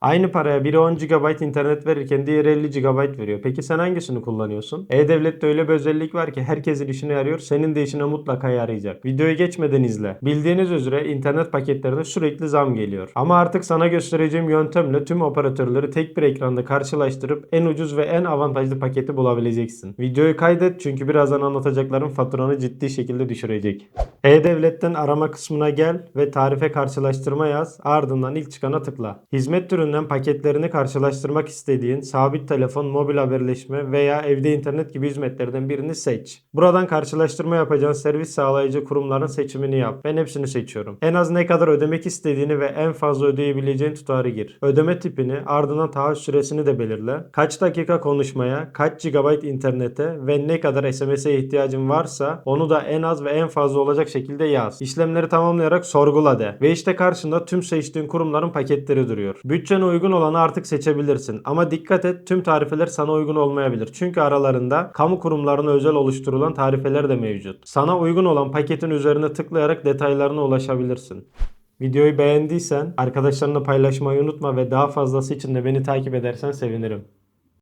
Aynı paraya biri 10 GB internet verirken diğeri 50 GB veriyor. Peki sen hangisini kullanıyorsun? E-Devlet'te öyle bir özellik var ki herkesin işine yarıyor. Senin de işine mutlaka yarayacak. Videoyu geçmeden izle. Bildiğiniz üzere internet paketlerine sürekli zam geliyor. Ama artık sana göstereceğim yöntemle tüm operatörleri tek bir ekranda karşılaştırıp en ucuz ve en avantajlı paketi bulabileceksin. Videoyu kaydet çünkü birazdan anlatacaklarım faturanı ciddi şekilde düşürecek. E-Devlet'ten arama kısmına gel ve tarife karşılaştırma yaz. Ardından ilk çıkana tıkla. Hizmet türünden paketlerini karşılaştırmak istediğin sabit telefon, mobil haberleşme veya evde internet gibi hizmetlerden birini seç. Buradan karşılaştırma yapacağın servis sağlayıcı kurumların seçimini yap. Ben hepsini seçiyorum. En az ne kadar ödemek istediğini ve en fazla ödeyebileceğin tutarı gir. Ödeme tipini ardından taahhüt süresini de belirle. Kaç dakika konuşmaya, kaç GB internete ve ne kadar SMS'e ihtiyacın varsa onu da en az ve en fazla olacak şekilde yaz. İşlemleri tamamlayarak sorgula de. Ve işte karşında tüm seçtiğin kurumların paketleri duruyor. Bütçene uygun olanı artık seçebilirsin. Ama dikkat et tüm tarifeler sana uygun olmayabilir. Çünkü aralarında kamu kurumlarına özel oluşturulan tarifeler de mevcut. Sana uygun olan paketin üzerine tıklayarak detaylarına ulaşabilirsin. Videoyu beğendiysen arkadaşlarına paylaşmayı unutma ve daha fazlası için de beni takip edersen sevinirim.